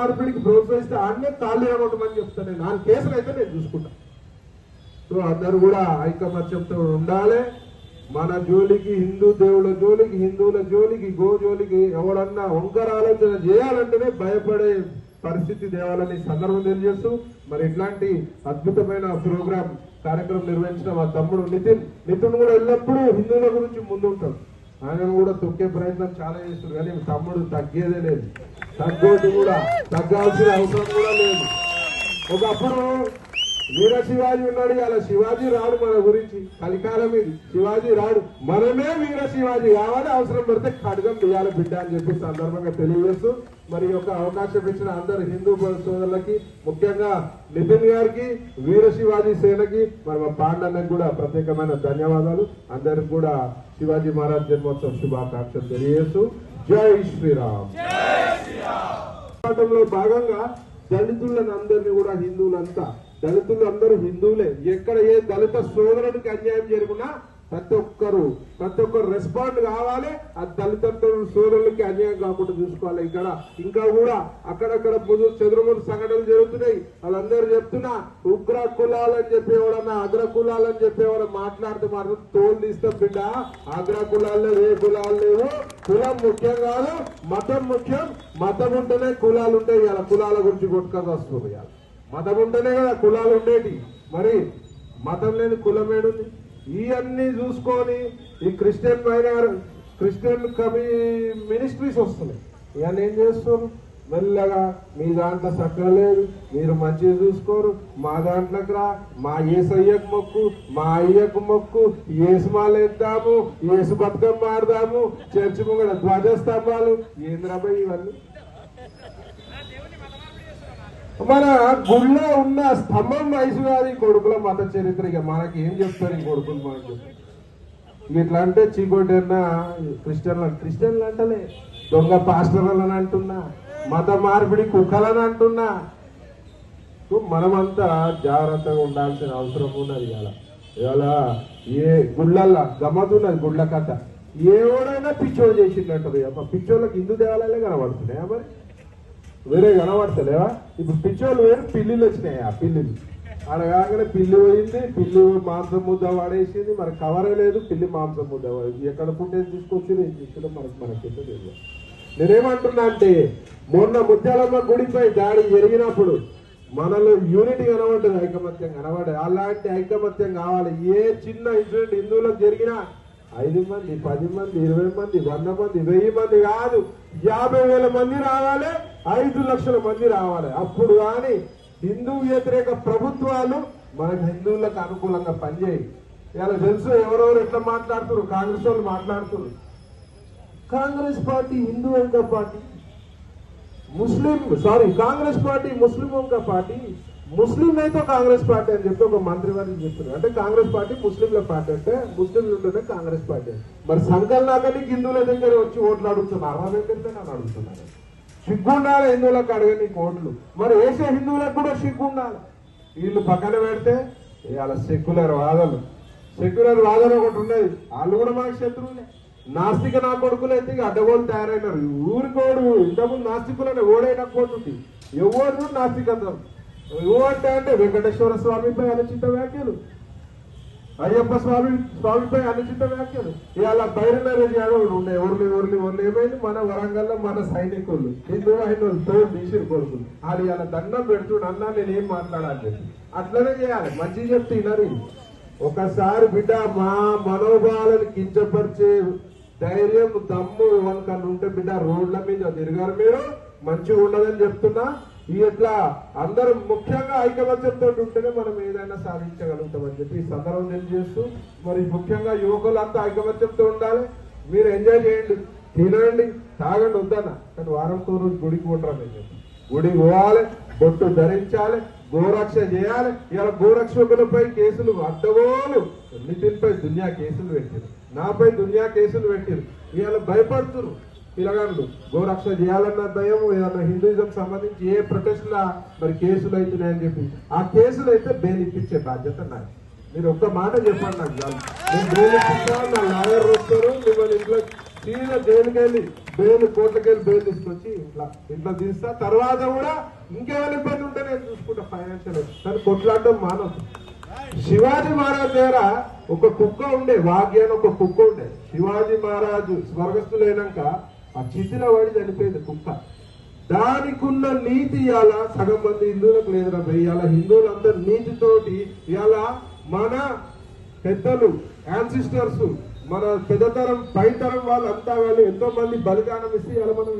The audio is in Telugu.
మార్పిడికి ప్రోత్సహిస్తే ఆడనే తాళ్ళు ఎరగొట్టమని చెప్తాను. నేను నాలుగు కేసులు అయితే నేను చూసుకుంటా. సో అందరూ కూడా ఐకమత్యంతో ఉండాలి. మన జోలికి హిందూ దేవుళ్ళ జోలికి హిందువుల జోలికి గో జోలికి ఎవడన్నా వంకర ఆలోచన చేయాలంటేనే భయపడే పరిస్థితి దేవాలని సందర్భం తెలియజేస్తూ మరి ఇట్లాంటి అద్భుతమైన ప్రోగ్రామ్ కార్యక్రమం నిర్వహించిన మా తమ్ముడు నితిన్. నితిన్ కూడా ఎల్లప్పుడూ హిందువుల గురించి ముందుంటాడు. ఆయన కూడా తొక్కే ప్రయత్నం చాలా చేస్తారు కానీ తమ్ముడు తగ్గేదే లేదు. తగ్గేది కూడా తగ్గాల్సిన అవసరం కూడా లేదు. ఒకప్పుడు వీర శివాజీ ఉన్నాడు ఇలా శివాజీ రాడు మన గురించి. కలికాలం ఇది. శివాజీ రాడు. మనమే వీర శివాజీ కావాలి అవసరం పడితే ఖడ్గం తీయాలి బిడ్డ అని చెప్పి సందర్భంగా తెలియజేస్తూ మరి యొక్క అవకాశం ఇచ్చిన అందరు హిందూ సోదరులకి ముఖ్యంగా నితిన్ గారికి వీర శివాజీ సేనకి మరి మా పాండన్నకి కూడా ప్రత్యేకమైన ధన్యవాదాలు. అందరికి కూడా శివాజీ మహారాజ్ జన్మోత్సవ శుభాకాంక్షలు తెలియజేస్తూ. జై శ్రీరామ్. భాగంగా దళితులను అందరినీ కూడా హిందువులంతా దళితులు అందరూ హిందువులే. ఎక్కడ ఏ దళిత సోదరుడికి అన్యాయం జరుగునా ప్రతి ఒక్కరు ప్రతి ఒక్కరు రెస్పాండ్ కావాలి. ఆ తల్లిదండ్రులు సోదరులకి అన్యాయం కాకుండా చూసుకోవాలి. ఇక్కడ ఇంకా కూడా అక్కడక్కడ పొదు చెదురుముడు సంఘటనలు జరుగుతున్నాయి. వాళ్ళందరూ చెప్తున్నా ఉగ్ర కులాలని చెప్పి అగ్ర కులాలని చెప్పేవాడు ఎవరు మాట్లాడితే మాత్రం తోలు తీస్తాం బిడ్డ. అగ్ర కులాలు లేవు ఏ కులాలు లేవు. కులం ముఖ్యం కాదు మతం ముఖ్యం. మతం ఉంటేనే కులాలు ఉంటాయి. ఇలా కులాల గురించి కొట్టుకొని వస్తుంది ఇవాళ. మతం ఉంటేనే కదా కులాలు ఉండేటి. మరి మతం లేని కులం ఏడుంది? ఇవన్నీ చూసుకొని ఈ క్రిస్టియన్ మైనార్ క్రిస్టియన్ కమి మినిస్ట్రీస్ వస్తున్నాయి. ఇవన్నీ ఏం చేస్తారు మెల్లగా మీ దాంట్లో సక్కలేదు మీరు మంచిగా చూసుకోరు మా దాంట్లోకి రా మా ఏసయ్యకు మొక్కు మా అయ్యకు మొక్కు ఏసు మాలేద్దాము ఏసు బతుకమ్మ ఆడదాము చర్చి ముంగడ ధ్వజస్తంభాలు ఏంద్రాబాయ్ ఇవన్నీ? మన గుళ్ళో ఉన్న స్తంభం వయసు గారి కొడుకుల మత చరిత్ర. ఇక మనకి ఏం చెప్తారు ఈ కొడుకులు మనకి ఇట్లా అంటే చీకొట్టన్న క్రిస్టియన్లు క్రిస్టియన్లు అంటలే. దొంగ పాస్టర్లను అంటున్నా. మత మార్పిడి కుక్కలని అంటున్నా. మనమంతా జాగ్రత్తగా ఉండాల్సిన అవసరం ఉన్నది ఇలా ఇవాళ ఏ గుళ్ళల్లా గమ్మతున్నది గుళ్ళ కథ ఎవడైనా పిచ్చోడు చేసిందంటది అమ్మ పిచ్చోళ్ళకి హిందూ దేవాలయాలే కనబడుతున్నాయా మరి? వేరే కనబడతలేవా? ఇప్పుడు పిచ్చోళ్ళు వేరు పిల్లిలు వచ్చినాయి? ఆ పిల్లిలు ఆడ కాగానే పిల్లి పోయింది పిల్లి మాంసం ముద్ద వాడేసింది మరి కవరే లేదు పిల్లి మాంసం ముద్ద వాడేసింది ఎక్కడ పుట్టేది తీసుకొచ్చి ఏం తీసుకున్నా మనకు మనకి తెలియదు. నేనేమంటున్నా అంటే మొన్న ముత్యాలమ్మ గుడిపై దాడి జరిగినప్పుడు మనలో యూనిటీ కనబడ్డది ఐకమత్యం కనబడ్డది. అలాంటి ఐకమత్యం కావాలి. ఏ చిన్న ఇన్సిడెంట్ హిందువులకు జరిగినా ఐదు మంది పది మంది ఇరవై మంది వంద మంది వెయ్యి మంది కాదు యాభై వేల మంది రావాలి. ఐదు లక్షల మంది రావాలి. అప్పుడు కానీ హిందూ వ్యతిరేక ప్రభుత్వాలు మన హిందువులకు అనుకూలంగా పనిచేయి. ఇలా తెలుసు ఎవరెవరు ఎట్లా మాట్లాడుతున్నారు? కాంగ్రెస్ వాళ్ళు మాట్లాడుతున్నారు. కాంగ్రెస్ పార్టీ హిందూ వంక party. Muslim sorry Congress party Muslim వంక పార్టీ. ముస్లిం అయితే కాంగ్రెస్ పార్టీ అని చెప్పి ఒక మంత్రి వారిని చెప్తున్నారు. అంటే కాంగ్రెస్ పార్టీ ముస్లింల పార్టీ అంటే ముస్లింలు ఉంటేనే కాంగ్రెస్ పార్టీ. మరి సంకల్నాకని హిందువుల దగ్గర వచ్చి ఓట్లు అడుగుతున్నారు. అర్హత దగ్గర నన్ను అడుగుతున్నారు. సిగ్గుండాలి హిందువులకు అడగని కోట్లు. మరి వేసే హిందువులకు కూడా సిగ్గుండాలి. వీళ్ళు పక్కన పెడితే ఇవాళ సెక్యులర్ వాదనలు సెక్యులర్ వాదన ఒకటి ఉన్నది. వాళ్ళు కూడా మాకు శత్రువులే. నాస్తిక నా కొడుకులు అయితే ఇక అడ్డగోలు తయారైనారు. ఊరికోడు ఇంతకుముందు నాస్తికులని ఓడైనా పోతుంది ఎవరు నాస్తికత్వం? ఎవరంటే అంటే వెంకటేశ్వర స్వామిపై అనుచిత వ్యాఖ్యలు. అయ్యప్ప స్వామి స్వామిపై అనుచిత వ్యాఖ్యలు. ఇవాళ బైరనరేజ్ యాదవ్ ఉండే ఎవరు ఎవరు ఎవరు ఏమైంది? మన వరంగల్లో మన సైనికులు హిందూ అయిన తో తీసిరు కొడుకులు. వాళ్ళు ఇలా దండం పెడుతుడు అన్నా నేను ఏం మాట్లాడాలి? అట్లనే చేయాలి. మంచి చెప్తే వినరు. ఒకసారి బిడ్డ మా మనోభావాలను కించపరిచే ధైర్యం దమ్ము ఎవరికన్నా ఉంటే బిడ్డ రోడ్ల మీద తిరిగారు మీరు. మంచిగా ఉండదని చెప్తున్నా. ఇట్లా అందరూ ముఖ్యంగా ఐకమత్యంతో ఉంటేనే మనం ఏదైనా సాధించగలుగుతామని చెప్పి ఈ సందర్భం తెలియజేస్తూ మరి ముఖ్యంగా యువకులంతా ఐకమత్యంతో ఉండాలి. మీరు ఎంజాయ్ చేయండి తినండి తాగండి వద్దన్న. కానీ వారంతో రోజు గుడికి ఉండరా చెప్పి గుడికి పోవాలి బొట్టు ధరించాలి గోరక్ష చేయాలి. ఇలా గోరక్షకులపై కేసులు అడ్డగోలు. నితిన్పై దునియా కేసులు పెట్టారు. నాపై దునియా కేసులు పెట్టారు. ఇవాళ భయపడుతున్నారు పిల్లగాళ్ళు గోరక్ష చేయాలన్న భయం ఏదన్నా హిందూయిజం సంబంధించి ఏ ప్రొటెస్ట్ లా మరి కేసులు అవుతున్నాయని చెప్పి ఆ కేసులు అయితే బెయిల్ ఇప్పించే బాధ్యత నాది. మీరు ఒక్క మాట చెప్పండి నాకు చాలు. నేను బెయిల్ ఇప్పిస్తాను నా లాయర్ వస్తారు మిమ్మల్ని ఇంట్లో సీదా జైలుకి బెయిల్ కోర్టుకెళ్ళి బెయిల్ తీసుకొచ్చి ఇట్లా ఇంట్లో తీస్తా. తర్వాత కూడా ఇంకేమైనా ఇబ్బంది ఉంటే నేను చూసుకుంటా ఫైనాన్షియల్ కానీ కొట్లాడడం మానవు శివాజీ మహారాజ్ దగ్గర ఒక కుక్క ఉండే వాగ్యాన్ని ఒక కుక్క ఉండే. శివాజీ మహారాజు స్వర్గస్థులైనాక ఆ చితిలో వాడి చనిపోయింది కుక్క. దానికి ఉన్న నీతి ఇవాళ సగం మంది హిందువులకు లేదురా భయ్ ఇవాళ హిందువులందరూ నీతితోటి ఇవాళ మన పెద్దలు యాన్సిస్టర్స్ మన పెద్దతరం పైతరం వాళ్ళంతా వాళ్ళు ఎంతో మంది బలిదానం ఇస్తే ఇవాళ మనం